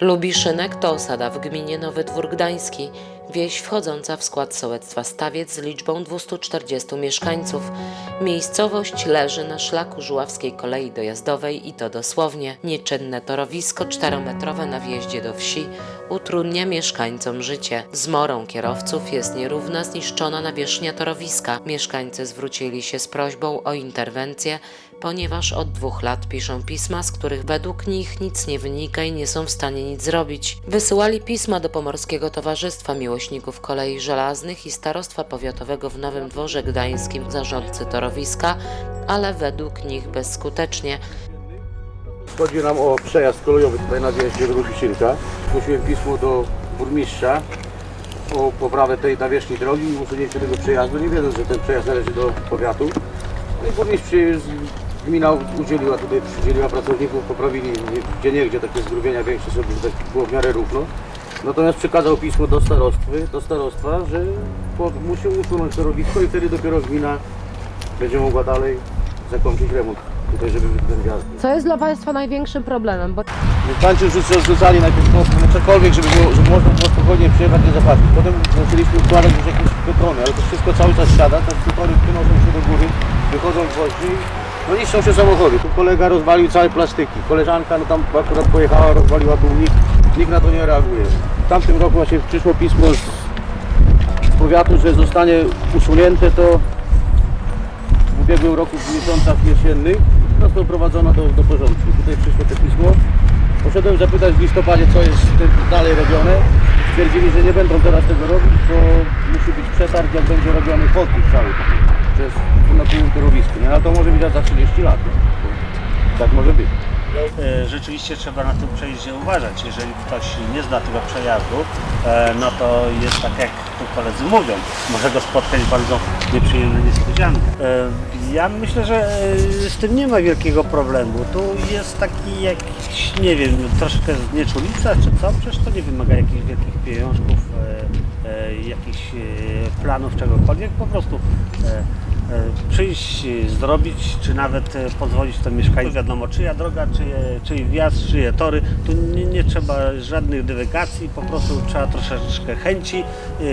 Lubiszynek to osada w gminie Nowy Dwór Gdański, wieś wchodząca w skład sołectwa Stawiec z liczbą 240 mieszkańców. Miejscowość leży na szlaku żuławskiej kolei dojazdowej i to dosłownie. Nieczynne torowisko czterometrowe na wjeździe do wsi utrudnia mieszkańcom życie. Zmorą kierowców jest nierówna zniszczona nawierzchnia torowiska. Mieszkańcy zwrócili się z prośbą o interwencję, ponieważ od dwóch lat piszą pisma, z których według nich nic nie wynika i nie są w stanie nic zrobić. Wysyłali pisma do Pomorskiego Towarzystwa Miłośników Kolei Żelaznych i Starostwa Powiatowego w Nowym Dworze Gdańskim zarządcy torowiska, ale według nich bezskutecznie. Chodzi nam o przejazd kolejowy tutaj na zjeździe do Lubiszynka. Zgłosiłem pismo do burmistrza o poprawę tej nawierzchni drogi i usunięcie tego przejazdu, nie wiedząc, że ten przejazd należy do powiatu. No i burmistrz gmina udzieliła tutaj, przydzieliła pracowników, poprawili gdzie nie, gdzie takie zgrubienia większe żeby tak było w miarę równo. Natomiast przekazał pismo do starostwy, do starostwa, że po- musi usunąć torowisko i wtedy dopiero gmina będzie mogła dalej zakończyć remont tutaj, żeby ten wjazd. Co jest dla Państwa największym problemem? Bo Pańcy rzucali, rzucali najpierw mocno, no cokolwiek, żeby, było, żeby można było spokojnie przyjechać i zapłacić. Potem zaczęliśmy układać już jakieś betrony, ale to wszystko cały czas siada, te betony wynoszą się do góry, wychodzą gwoździ, no niszczą się samochody. Tu kolega rozwalił całe plastyki, koleżanka no tam akurat pojechała, rozwaliła tłumik, nikt na to nie reaguje. W tamtym roku właśnie przyszło pismo z, z powiatu, że zostanie usunięte to w ubiegłym roku w miesiącach jesiennych no to prowadzono do, do porządku. Tutaj przyszło to pismo. Poszedłem zapytać w listopadzie, co jest dalej robione. Stwierdzili, że nie będą teraz tego robić, bo musi być przetarg, jak będzie robiony chodnik cały przez na tym torowisku. No to może być za 30 lat. Tak może być. E, Rzeczywiście trzeba na tym przejeździe uważać. Jeżeli ktoś nie zna tego przejazdu, e, no to jest tak jak tu koledzy mówią, może go spotkać bardzo nieprzyjemna niespodzianka. E, Ja myślę, że z tym nie ma wielkiego problemu. Tu jest taki jakiś, nie wiem, troszkę znieczulica czy co, przecież to nie wymaga jakichś wielkich pieniążków, jakichś e, planów, czegokolwiek, po prostu e, e, przyjść, e, zrobić, czy nawet e, pozwolić to mieszkańcom. Wiadomo, czyja droga, czyje, czyj wjazd, czyje tory. Tu nie, nie trzeba żadnych dywegacji, po prostu trzeba troszeczkę chęci e,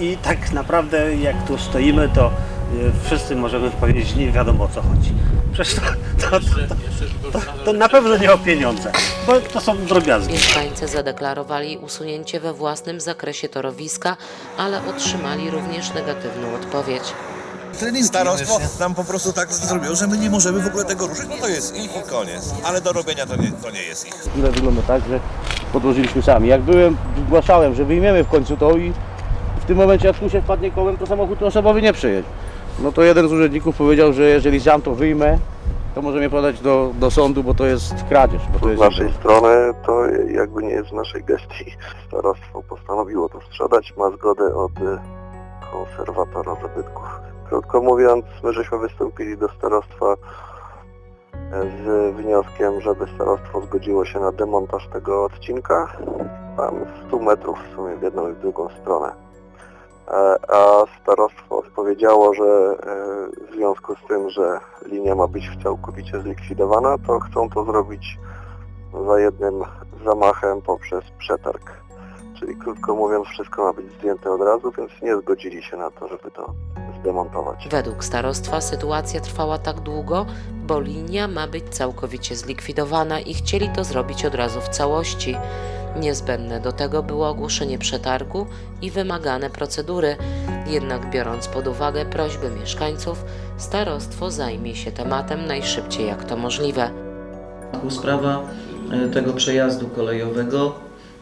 i tak naprawdę jak tu stoimy, to e, wszyscy możemy powiedzieć, nie wiadomo o co chodzi. Przecież to, to, to, to, to na pewno nie o pieniądze, bo to są drobiazgi. Mieszkańcy zadeklarowali usunięcie we własnym zakresie torowiska, ale otrzymali również negatywną odpowiedź. Starostwo nam po prostu tak zrobiło, że my nie możemy w ogóle tego ruszyć, no to jest ich i koniec. Ale do robienia to nie, to nie jest ich. Ile wygląda tak, że podłożyliśmy sami. Jak byłem, zgłaszałem, że wyjmiemy w końcu to i w tym momencie jak tu się wpadnie kołem, to samochód osobowy nie przejedzie. No to jeden z urzędników powiedział, że jeżeli sam to wyjmę, to może mnie podać do, do sądu, bo to jest kradzież. Bo to Z jest naszej strony to jakby nie jest w naszej gestii. Starostwo postanowiło to sprzedać, ma zgodę od y, konserwatora zabytków. Krótko mówiąc, my żeśmy wystąpili do starostwa z wnioskiem, żeby starostwo zgodziło się na demontaż tego odcinka, tam 100 metrów w sumie w jedną i w drugą stronę. E, A starostwo odpowiedziało, że e, w związku z tym, że linia ma być całkowicie zlikwidowana, to chcą to zrobić za jednym zamachem poprzez przetarg. Czyli krótko mówiąc, wszystko ma być zdjęte od razu, więc nie zgodzili się na to, żeby to zdemontować. Według starostwa sytuacja trwała tak długo, bo linia ma być całkowicie zlikwidowana i chcieli to zrobić od razu w całości. Niezbędne do tego było ogłoszenie przetargu i wymagane procedury. Jednak biorąc pod uwagę prośby mieszkańców, starostwo zajmie się tematem najszybciej jak to możliwe. Sprawa e, tego przejazdu kolejowego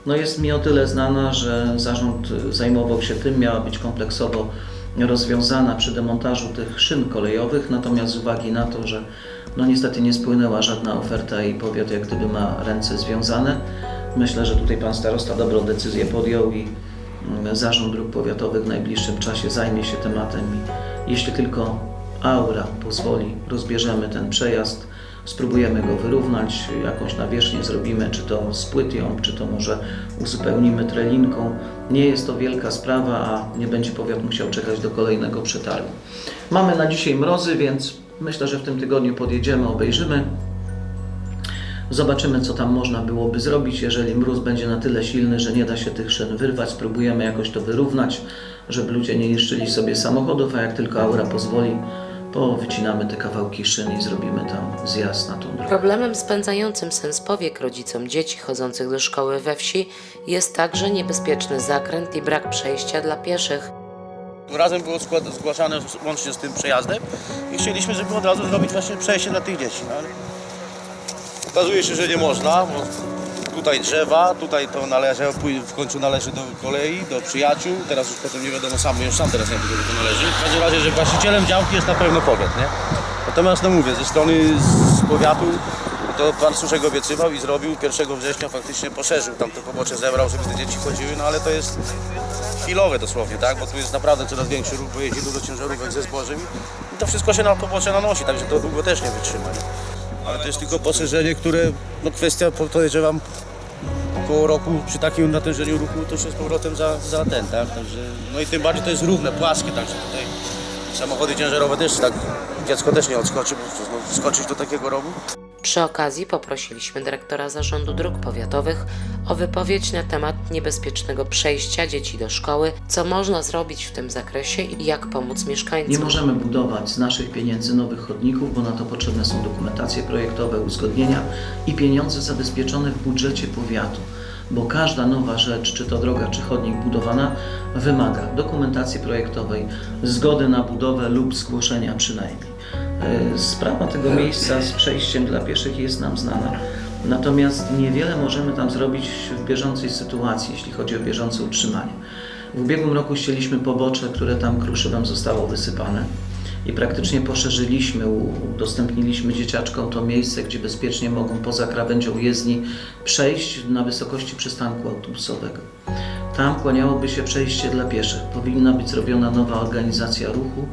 no jest mi o tyle znana, że zarząd zajmował się tym, miała być kompleksowo rozwiązana przy demontażu tych szyn kolejowych, natomiast z uwagi na to, że no niestety nie spłynęła żadna oferta i powiat jak gdyby ma ręce związane, myślę, że tutaj pan starosta dobrą decyzję podjął i mm, zarząd dróg powiatowych w najbliższym czasie zajmie się tematem i jeśli tylko aura pozwoli, rozbierzemy ten przejazd, spróbujemy go wyrównać, jakąś nawierzchnię zrobimy, czy to z płytią, czy to może uzupełnimy trelinką. Nie jest to wielka sprawa, a nie będzie powiat musiał czekać do kolejnego przetargu. Mamy na dzisiaj mrozy, więc myślę, że w tym tygodniu podjedziemy, obejrzymy Zobaczymy, co tam można byłoby zrobić. Jeżeli mróz będzie na tyle silny, że nie da się tych szyn wyrwać, spróbujemy jakoś to wyrównać, żeby ludzie nie niszczyli sobie samochodów, a jak tylko aura pozwoli, powycinamy te kawałki szyn i zrobimy tam zjazd na tą drogę. Problemem spędzającym sens powiek rodzicom dzieci chodzących do szkoły we wsi jest także niebezpieczny zakręt i brak przejścia dla pieszych. Razem było skład- zgłaszane łącznie z tym przejazdem i chcieliśmy, żeby od razu zrobić właśnie przejście dla tych dzieci. no Ale okazuje się, że nie można, bo tutaj drzewa, tutaj to należy, w końcu należy do kolei, do przyjaciół, teraz już potem nie wiadomo sam, już sam teraz nie wiem, do to należy. W każdym razie, że właścicielem działki jest na pewno powiat, nie? Natomiast no mówię, ze strony z powiatu to pan Suszek obiecywał i zrobił 1 września faktycznie poszerzył tam to pobocze zebrał, żeby te dzieci chodziły, no ale to jest chwilowe dosłownie, tak? Bo tu jest naprawdę coraz większy ruch, bo jeździ dużo ciężarówek ze zbożem i to wszystko się na pobocze nanosi, także to długo też nie wytrzyma. Nie? Ale to jest tylko poszerzenie, które, no kwestia, podejrzewam, około roku przy takim natężeniu ruchu to jest z powrotem za, za ten, tak? Także, no i tym bardziej to jest równe, płaskie, także tutaj samochody ciężarowe też tak, dziecko też nie odskoczy, bo no, skoczyć do takiego rogu. Przy okazji poprosiliśmy dyrektora Zarządu Dróg Powiatowych o wypowiedź na temat niebezpiecznego przejścia dzieci do szkoły, co można zrobić w tym zakresie i jak pomóc mieszkańcom. Nie możemy budować z naszych pieniędzy nowych chodników, bo na to potrzebne są dokumentacje projektowe, uzgodnienia i pieniądze zabezpieczone w budżecie powiatu. Bo każda nowa rzecz, czy to droga, czy chodnik budowana, wymaga dokumentacji projektowej, zgody na budowę lub zgłoszenia przynajmniej. E, Sprawa tego miejsca z przejściem dla pieszych jest nam znana. Natomiast niewiele możemy tam zrobić w bieżącej sytuacji, jeśli chodzi o bieżące utrzymanie. W ubiegłym roku ścieliśmy pobocze, które tam kruszywem zostało wysypane i praktycznie poszerzyliśmy, udostępniliśmy dzieciaczkom to miejsce, gdzie bezpiecznie mogą poza krawędzią jezdni przejść na wysokości przystanku autobusowego. Tam kłaniałoby się przejście dla pieszych. Powinna być zrobiona nowa organizacja ruchu,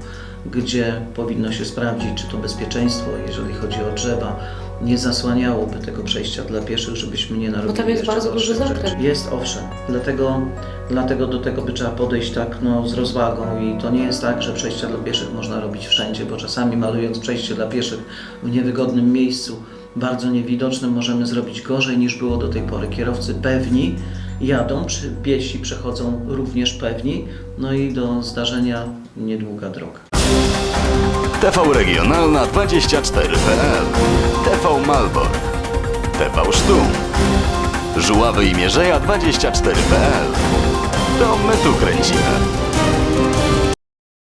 gdzie powinno się sprawdzić, czy to bezpieczeństwo, jeżeli chodzi o drzewa, nie zasłaniałoby tego przejścia dla pieszych, żebyśmy nie narobili tam jest bardzo duży zakręt. Jest owszem, dlatego, dlatego do tego by trzeba podejść tak no, z rozwagą i to nie jest tak, że przejścia dla pieszych można robić wszędzie, bo czasami malując przejście dla pieszych w niewygodnym miejscu, bardzo niewidocznym, możemy zrobić gorzej niż było do tej pory. Kierowcy pewni jadą, czy piesi przechodzą również pewni, no i do zdarzenia niedługa droga. TV Regionalna 24.pl TV Malbork TV Sztum. Żuławy i Mierzeja 24.pl To my tu kręcimy.